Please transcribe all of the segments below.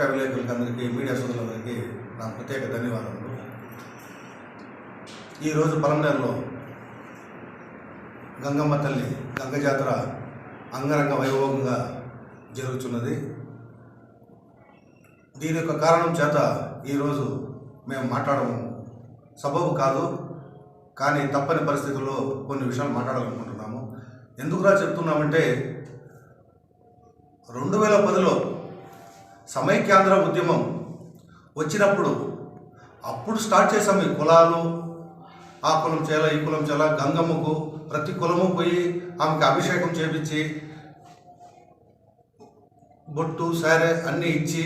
పత్రికా అందరికీ మీడియా సోదరులందరికీ నా ప్రత్యేక ధన్యవాదములు. ఈరోజు పలంనేరులో గంగమ్మ తల్లి గంగ జాతర అంగరంగ వైభవంగా జరుగుతున్నది. దీని యొక్క కారణం చేత ఈరోజు మేము మాట్లాడము. సబబు కాదు కానీ తప్పని పరిస్థితుల్లో కొన్ని విషయాలు మాట్లాడాలనుకుంటున్నాము. ఎందుకురా చెప్తున్నామంటే రెండు వేల పదిలో సమైక్యాంధ్ర ఉద్యమం వచ్చినప్పుడు అప్పుడు స్టార్ట్ చేసాం ఈ కులాలు. ఆ కులం చేల ఈ కులం చేల గంగమ్మకు ప్రతి కులము పోయి ఆమెకి అభిషేకం చేపించి బొట్టు సారే అన్నీ ఇచ్చి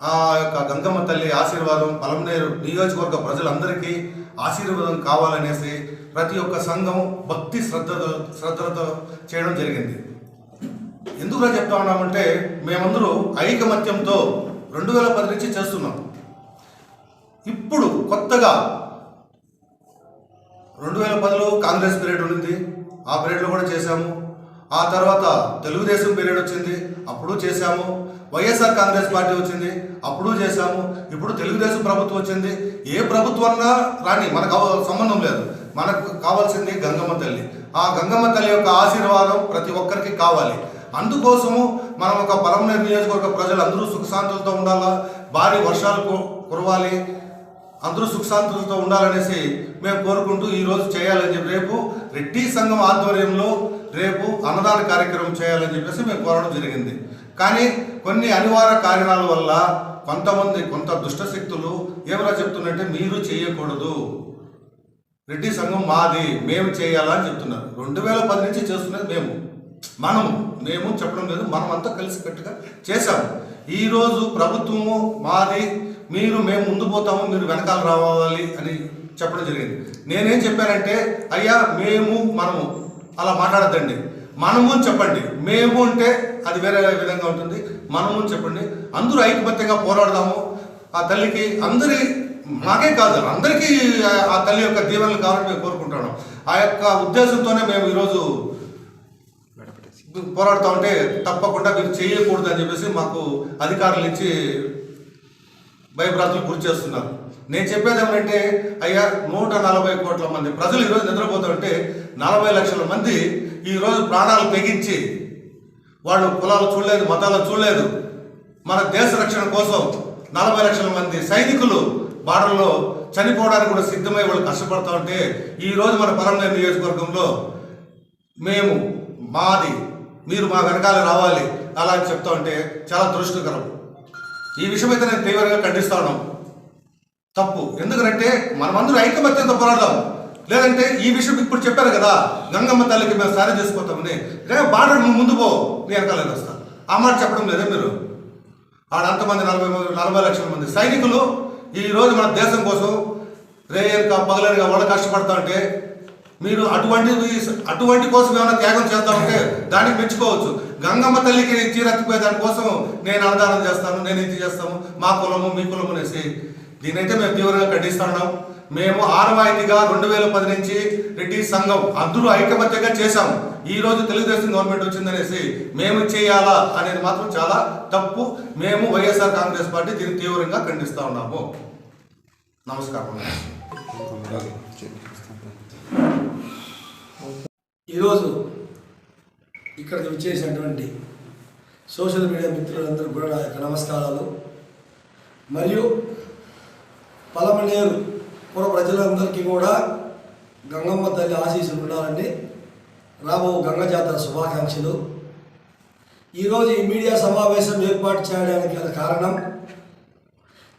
ఆ యొక్క గంగమ్మ తల్లి ఆశీర్వాదం పలమనేరు నియోజకవర్గ ప్రజలందరికీ ఆశీర్వాదం కావాలనేసి ప్రతి ఒక్క సంఘం భక్తి శ్రద్ధతో శ్రద్ధలతో చేయడం జరిగింది. ఎందుకు చెప్తా ఉన్నామంటే మేమందరూ ఐకమత్యంతో రెండు వేల పది నుంచి చేస్తున్నాం. ఇప్పుడు కొత్తగా రెండు వేల పదిలో కాంగ్రెస్ పీరియడ్ ఉంది ఆ పీరియడ్లో కూడా చేశాము. ఆ తర్వాత తెలుగుదేశం పీరియడ్ వచ్చింది. అప్పుడు చేశాము. వైఎస్ఆర్ కాంగ్రెస్ పార్టీ వచ్చింది. అప్పుడు చేశాము. ఇప్పుడు తెలుగుదేశం ప్రభుత్వం వచ్చింది. ఏ ప్రభుత్వన్నా రాని మనకు సంబంధం లేదు. మనకు కావాల్సింది గంగమ్మ తల్లి. ఆ గంగమ్మ తల్లి యొక్క ఆశీర్వాదం ప్రతి ఒక్కరికి కావాలి. అందుకోసము మనం ఒక పరమనేరు నియోజకవర్గ ప్రజలు అందరూ సుఖశాంతులతో ఉండాలా? భారీ వర్షాలు కు- కురవాలి. అందరూ సుఖశాంతులతో ఉండాలనేసి మేము కోరుకుంటూ ఈరోజు చేయాలని చెప్పి రేపు రెడ్డి సంఘం ఆధ్వర్యంలో రేపు అన్నదాన కార్యక్రమం చేయాలని చెప్పేసి మేము కోరడం జరిగింది. కానీ కొన్ని అనివార్య కారణాల వల్ల కొంతమంది కొంత దుష్ట శక్తులు ఏమైనా చెప్తున్నట్టే మీరు చేయకూడదు. రెడ్డి సంఘం మాది మేము చేయాలని చెప్తున్నారు. రెండు వేల పది నుంచి చేస్తున్నది మేము. మనము మేము చెప్పడం లేదు మనం అంతా కలిసికట్టుగా చేశాము. ఈరోజు ప్రభుత్వము మాది మీరు మేము ముందు పోతాము మీరు వెనకాల రావాలి అని చెప్పడం జరిగింది. నేనేం చెప్పానంటే అయ్యా మేము మనము అలా మాట్లాడద్దండి. మనము చెప్పండి. మేము అంటే అది వేరే విధంగా ఉంటుంది. మనము చెప్పండి. అందరూ ఐకమత్యంగా పోరాడదాము. ఆ తల్లికి అందరి మాకే కాదు అందరికీ ఆ- ఆ తల్లి యొక్క దీవెనలు కావాలని మేము కోరుకుంటున్నాం. ఆ యొక్క ఉద్దేశంతోనే మేము ఈరోజు పోరాడుతూ ఉంటే తప్పకుండా మీరు చేయకూడదు అని చెప్పేసి మాకు అధికారులు ఇచ్చి భయభ్రాంతులు గురి చేస్తున్నారు. నేను చెప్పేది ఏమంటే అయ్యా నూట నలభై కోట్ల మంది ప్రజలు ఈరోజు నిద్రపోతుంటే నలభై లక్షల మంది ఈరోజు ప్రాణాలు తెగించి వాళ్ళు కులాలు చూడలేదు మతాలు చూడలేదు. మన దేశ రక్షణ కోసం నలభై లక్షల మంది సైనికులు బార్డర్లో చనిపోవడానికి కూడా సిద్ధమై వాళ్ళు కష్టపడుతూ ఉంటే ఈ రోజు మన పరంగా నియోజకవర్గంలో మేము మాది మీరు మా వెనకాల రావాలి. అలా అని చెప్తా ఉంటే చాలా దురదృష్టకరం. ఈ విషయం అయితే నేను తీవ్రంగా ఖండిస్తా ఉన్నాం తప్పు. ఎందుకంటే మనమందరూ ఐకమత్యంతో పోరాడదాం. లేదంటే ఈ విషయం ఇప్పుడు చెప్పారు కదా గంగమ్మ తల్లికి మేము సారీ చేసుకోతామని. రేపు బార్డర్ నువ్వు ముందు పో. నీ వెనకాల వస్తా. ఆ మాట చెప్పడం లేదా మీరు? ఆడ అంతమంది నలభై మంది నలభై లక్షల మంది సైనికులు ఈరోజు మన దేశం కోసం రేయనక పగలనక వాళ్ళు కష్టపడతా ఉంటే మీరు అటువంటి అటువంటి కోసం ఏమైనా త్యాగం చేస్తా ఉంటే దానికి మెచ్చుకోవచ్చు. గంగమ్మ తల్లికి చీరెత్తిపోయే దానికోసం నేను అన్నదానం చేస్తాను నేను ఇది చేస్తాము మా కులము మీ కులము అనేసి. దీనైతే మేము తీవ్రంగా ఖండిస్తున్నాం మేము ఆనవాయితీగా రెండు వేల పది నుంచి రెడ్డి సంఘం అందరూ ఐకమత్యంగా చేశాము. ఈ రోజు తెలుగుదేశం గవర్నమెంట్ వచ్చిందనేసి మేము చేయాలా అనేది మాత్రం చాలా తప్పు. మేము వైఎస్ఆర్ కాంగ్రెస్ పార్టీ దీన్ని తీవ్రంగా ఖండిస్తూ ఉన్నాము. నమస్కారం. ఈరోజు ఇక్కడికి వచ్చేసినటువంటి సోషల్ మీడియా మిత్రులందరూ కూడా నా యొక్క నమస్కారాలు. మరియు పలమనేరు పుర ప్రజలందరికీ కూడా గంగమ్మ తల్లి ఆశీస్సులు ఉండాలని రాబో గంగ జాతర శుభాకాంక్షలు. ఈరోజు ఈ మీడియా సమావేశం ఏర్పాటు చేయడానికి గల కారణం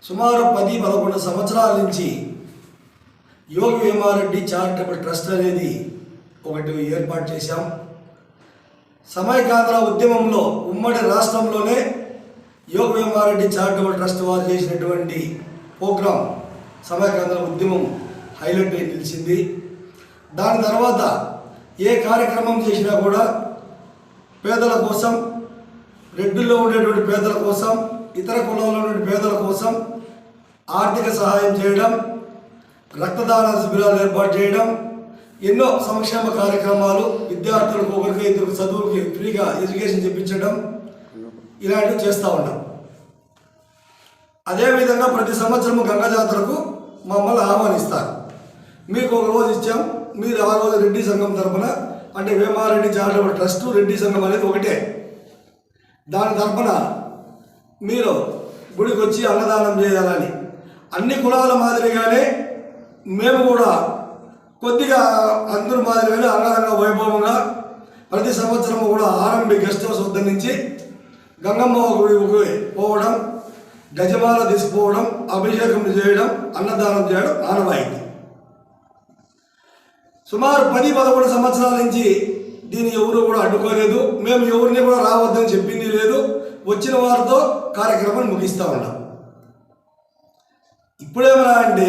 సుమారు పది పదకొండు సంవత్సరాల నుంచి యోగి వేమారెడ్డి చారిటబుల్ ట్రస్ట్ అనేది ఒకటి ఏర్పాటు చేశాం. సమైకాంధ్ర ఉద్యమంలో ఉమ్మడి రాష్ట్రంలోనే యోగ వేమారెడ్డి చారిటబుల్ ట్రస్ట్ వారు చేసినటువంటి ప్రోగ్రాం సమైకాంధ్ర ఉద్యమం హైలైట్ అయి నిలిచింది. దాని తర్వాత ఏ కార్యక్రమం చేసినా కూడా పేదల కోసం రెడ్డిలో ఉండేటువంటి పేదల కోసం ఇతర కులంలో ఉండే పేదల కోసం ఆర్థిక సహాయం చేయడం రక్తదాన శిబిరాలు ఏర్పాటు చేయడం ఎన్నో సంక్షేమ కార్యక్రమాలు విద్యార్థులకు ఒకరికి ఇద్దరు చదువుకి ఫ్రీగా ఎడ్యుకేషన్ చెప్పించడం ఇలాంటివి చేస్తూ ఉన్నాం. అదేవిధంగా ప్రతి సంవత్సరం గంగా జాతరకు మమ్మల్ని ఆహ్వానిస్తారు. మీకు ఒక రోజు ఇచ్చాం. మీరు ఆ రోజు రెడ్డి సంఘం తరపున అంటే వేమారెడ్డి చారిటబుల్ ట్రస్ట్ రెడ్డి సంఘం అనేది ఒకటే. దాని తరపున మీరు గుడికి వచ్చి అన్నదానం చేయాలని. అన్ని కులాల మాదిరిగానే మేము కూడా కొద్దిగా అందరూ మాదిరిగానే అంగరంగ వైభవంగా ప్రతి సంవత్సరం కూడా ఆర్ఎంబి గెస్ట్ హౌస్ వద్ద నుంచి గంగమ్మ గుడికి పోవడం గజమాల తీసుకుపోవడం అభిషేకం చేయడం అన్నదానం చేయడం ఆనవాయితీ. సుమారు పది పదకొండు సంవత్సరాల నుంచి దీన్ని ఎవరు కూడా అడ్డుకోలేదు. మేము ఎవరిని కూడా రావద్దని చెప్పింది లేదు. వచ్చిన వారితో కార్యక్రమాన్ని ముగిస్తూ ఉన్నాం. ఇప్పుడేమన్నా అంటే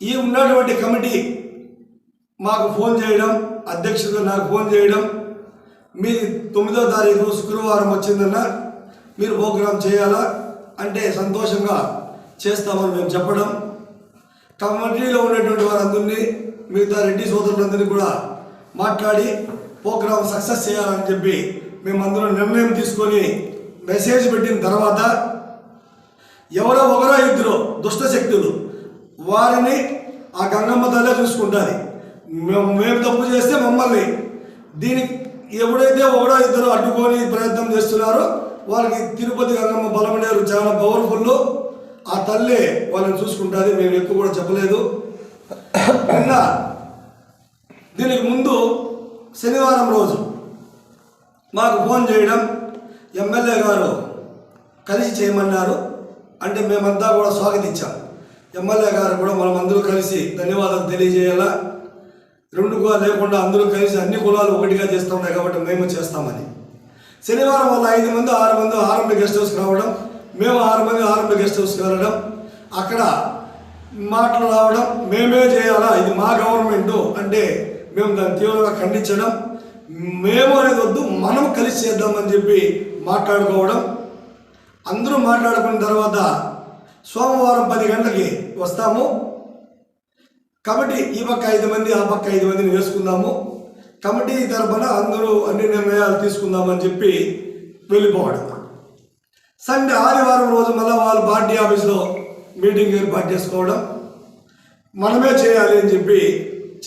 ఈ ఉన్నటువంటి కమిటీ మాకు ఫోన్ చేయడం అధ్యక్షుడు నాకు ఫోన్ చేయడం మీ తొమ్మిదో తారీఖు శుక్రవారం వచ్చిందన్న మీరు ప్రోగ్రాం చేయాలా అంటే సంతోషంగా చేస్తామని మేము చెప్పడం. కమిటీలో ఉన్నటువంటి వారందరినీ మిగతా రెడ్డి సోదరులందరినీ కూడా మాట్లాడి ప్రోగ్రాం సక్సెస్ చేయాలని చెప్పి మేమందరం నిర్ణయం తీసుకొని మెసేజ్ పెట్టిన తర్వాత ఎవరో ఒకరో ఇద్దరు దుష్ట శక్తులు వారిని ఆ గంగమ్మ తల్లే చూసుకుంటుంది. మేము మేము తప్పు చేస్తే మమ్మల్ని. దీనికి ఎవడైతే ఒకడో ఇద్దరు అడ్డుకొని ప్రయత్నం చేస్తున్నారో వాళ్ళకి తిరుపతి గంగమ్మ బలమనేరు చాలా పవర్ఫుల్ ఆ తల్లి వాళ్ళని చూసుకుంటుంది. మేము ఎక్కువ కూడా చెప్పలేదు. నిన్న దీనికి ముందు శనివారం రోజు మాకు ఫోన్ చేయడం ఎమ్మెల్యే గారు కలిసి చేయమన్నారు. అంటే మేమంతా కూడా స్వాగతించాం. ఎమ్మెల్యే గారు కూడా మనం అందరూ కలిసి ధన్యవాదాలు తెలియజేయాలా? రెండుగా లేకుండా అందరూ కలిసి అన్ని కులాలు ఒకటిగా చేస్తున్నాయి కాబట్టి మేము చేస్తామని. శనివారం వల్ల ఐదు మంది ఆరు మంది ఆరంభ గెస్ట్ హౌస్కి రావడం మేము ఆరు మంది ఆరంభ గెస్ట్ హౌస్కి వెళ్ళడం అక్కడ మాటలు రావడం మేమే చేయాలా? ఇది మా గవర్నమెంట్ అంటే మేము దాన్ని తీవ్రంగా ఖండించడం మేము అనేది వద్దు మనం కలిసి చేద్దామని చెప్పి మాట్లాడుకోవడం. అందరూ మాట్లాడుకున్న తర్వాత సోమవారం పది గంటలకి వస్తాము. కమిటీ ఈ పక్క ఐదు మంది ఆ పక్క ఐదు మందిని వేసుకుందాము. కమిటీ తరఫున అందరూ అన్ని నిర్ణయాలు తీసుకుందామని చెప్పి వెళ్ళిపోవడం. సండే ఆదివారం రోజు మళ్ళీ వాళ్ళు పార్టీ ఆఫీస్లో మీటింగ్ ఏర్పాటు చేసుకోవడం. మనమే చేయాలి అని చెప్పి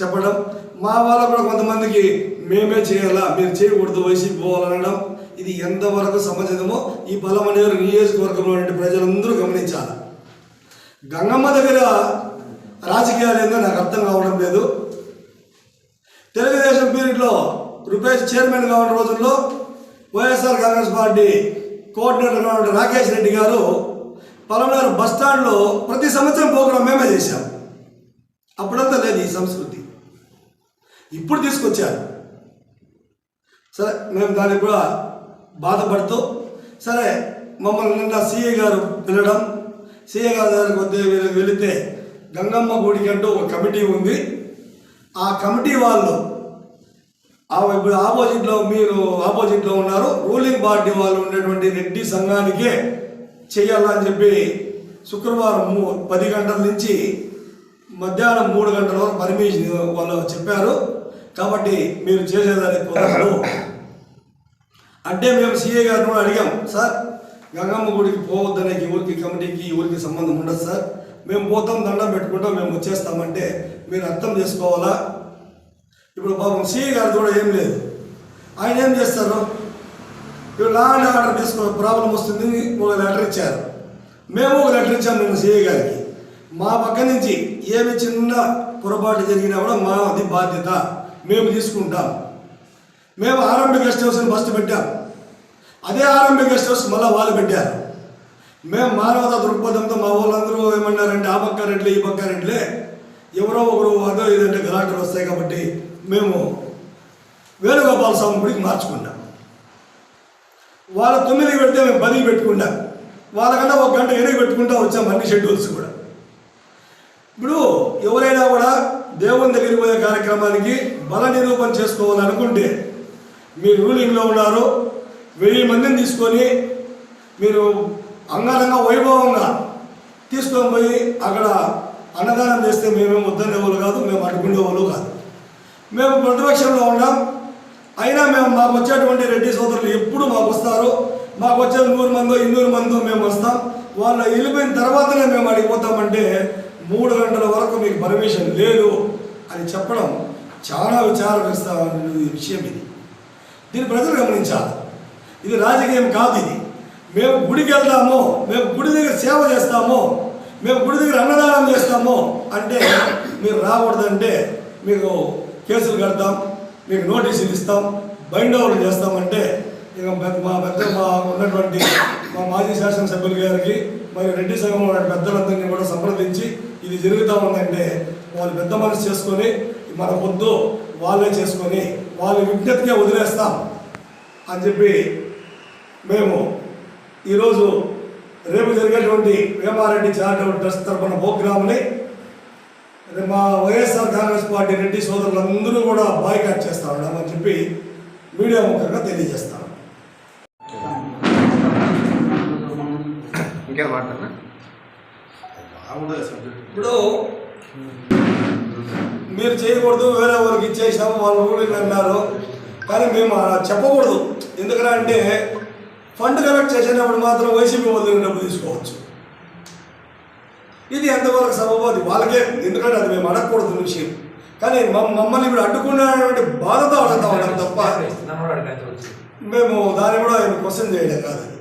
చెప్పడం. మా వాళ్ళ కూడా కొంతమందికి మేమే చేయాలా మీరు చేయకూడదు వైసీపీ పోవాలనడం ఇది ఎంతవరకు సముచితమో ఈ బలమనేరు నియోజకవర్గంలో ప్రజలందరూ గమనించాలి. గంగమ్మ దగ్గర రాజకీయాలు ఏందో నాకు అర్థం కావడం లేదు. తెలుగుదేశం పీరియడ్లో రూపేష్ చైర్మన్గా ఉన్న రోజుల్లో వైఎస్ఆర్ కాంగ్రెస్ పార్టీ కోఆర్డినేటర్గా ఉన్న రాకేష్ రెడ్డి గారు పలమనేరు బస్ స్టాండ్లో ప్రతి సంవత్సరం ప్రోగ్రాం మేమే చేశాం. అప్పుడంతా లేదు ఈ సంస్కృతి. ఇప్పుడు తీసుకొచ్చారు. సరే మేము దానికి కూడా బాధపడుతూ సరే మమ్మల్ని నిన్న సిఏ గారు పిలవడం సిఐ గారి దగ్గరికి వద్ద వెళితే గంగమ్మ గుడికి అంటూ ఒక కమిటీ ఉంది. ఆ కమిటీ వాళ్ళు ఇప్పుడు ఆపోజిట్లో మీరు ఆపోజిట్లో ఉన్నారు. రూలింగ్ పార్టీ వాళ్ళు ఉండేటువంటి రెడ్డి సంఘానికే చేయాలని చెప్పి శుక్రవారం మూ- పది గంటల నుంచి మధ్యాహ్నం మూడు గంటల వరకు పర్మిషన్ వాళ్ళు చెప్పారు. కాబట్టి మీరు చేసేదానికి అంటే మేము సీఏ గారిని కూడా అడిగాం సార్ గంగమ్మ గుడికి పోవద్దనే ఊరికి కమిటీకి ఊరికి సంబంధం ఉండదు సార్. మేము పోతాం దండం పెట్టుకుంటాం మేము వచ్చేస్తామంటే మీరు అర్థం చేసుకోవాలా? ఇప్పుడు పాపం సీఏ గారు కూడా ఏం లేదు. ఆయన ఏం చేస్తారు? ఇప్పుడు లా అండ్ ఆర్డర్ తీసుకో ప్రాబ్లం వస్తుంది ఒక లెటర్ ఇచ్చారు. మేము ఒక లెటర్ ఇచ్చాము నేను సీఏ గారికి. మా పక్క నుంచి ఏమి చిన్న పొరపాటు జరిగినా కూడా మా అది బాధ్యత. మేము తీసుకుంటాం. మేము ఆరంభ గెస్ట్ హౌస్ని ఫస్ట్ పెట్టాం. అదే ఆరంభ గెస్ట్ హౌస్ మళ్ళీ వాళ్ళు పెట్టారు. మేము మానవతా దృక్పథంతో మా వాళ్ళందరూ ఏమన్నారంటే ఆ పక్క రెడ్లే ఈ పక్క రెడ్లే ఎవరో ఒకరు అదో ఇదంటే గలాటలు వస్తాయి కాబట్టి మేము వేణుగోపాల స్వామి గుడికి మార్చుకున్నాం. వాళ్ళ తొమ్మిదికి పెడితే మేము పదికి పెట్టుకున్నాం. వాళ్ళకన్నా ఒక గంట ఎనిమిది పెట్టుకుంటా వచ్చాం అన్ని షెడ్యూల్స్ కూడా. ఇప్పుడు ఎవరైనా కూడా దేవుని దగ్గరికి పోయే కార్యక్రమానికి బల నిరూపణ చేసుకోవాలనుకుంటే మీరు రూలింగ్లో ఉన్నారు. వెయ్యి మందిని తీసుకొని మీరు అంగారంగా వైభవంగా తీసుకొని పోయి అక్కడ అన్నదానం చేస్తే మేమేమి వద్దనే వాళ్ళు కాదు మేము అడ్డుకునే వాళ్ళు కాదు. మేము ప్రతిపక్షంలో ఉన్నాం. అయినా మేము మాకు వచ్చేటువంటి రెడ్డి సోదరులు ఎప్పుడు మాకు వస్తారు. మాకు వచ్చే నూరు మందో ఇన్నూరు మందో మేము వస్తాం. వాళ్ళు వెళ్ళిపోయిన తర్వాతనే మేము అడిగిపోతామంటే మూడు గంటల వరకు మీకు పర్మిషన్ లేదు అని చెప్పడం చాలా విచారగ్రస్త విషయం ఇది. దీన్ని ప్రజలు గమనించాలి. ఇది రాజకీయం కాదు ఇది. మేము గుడికి వెళ్తాము మేము గుడి దగ్గర సేవ చేస్తాము మేము గుడి దగ్గర అన్నదానం చేస్తాము అంటే మీరు రాకూడదంటే మీకు కేసులు కడతాం మీకు నోటీసులు ఇస్తాం బైండ్ అవుట్ చేస్తామంటే ఇక పెద్ద మా పెద్ద మా ఉన్నటువంటి మా మాజీ శాసనసభ్యులు గారికి మరియు రెడ్డి సంఘంలో ఉన్న పెద్దలందరినీ కూడా సంప్రదించి ఇది జరుగుతూ ఉందంటే వాళ్ళు పెద్ద మనసు చేసుకొని మన పొద్దు వాళ్ళే చేసుకొని వాళ్ళ విజ్ఞతగా వదిలేస్తాం అని చెప్పి మేము ఈరోజు రేపు జరిగేటువంటి వేమారెడ్డి చారిటబుల్ ట్రస్ట్ తరఫున ప్రోగ్రామ్ని మా వైఎస్ఆర్ కాంగ్రెస్ పార్టీ రెడ్డి సోదరులందరూ కూడా బాయ్కాట్ చేస్తా ఉన్నామని చెప్పి మీడియా ముఖంగా తెలియజేస్తాం ఇప్పుడు మీరు చేయకూడదు వేరే వాళ్ళకి ఇచ్చేసాము వాళ్ళు కూడా అన్నారు. కానీ మేము అలా చెప్పకూడదు. ఎందుకంటే అంటే ఫండ్ కలెక్ట్ చేసేటప్పుడు మాత్రం వైసీపీ వాళ్ళ దగ్గర డబ్బు తీసుకోవచ్చు. ఇది ఎంతవరకు సబబు? అది వాళ్ళకే. ఎందుకంటే అది మేము అడగకూడదు విషయం. కానీ మమ్- మమ్మల్ని ఇప్పుడు అడ్డుకున్నటువంటి బాధతో అడుగుతా ఉన్నాం తప్ప మేము దాన్ని కూడా క్వశ్చన్ చేయడం కాదు.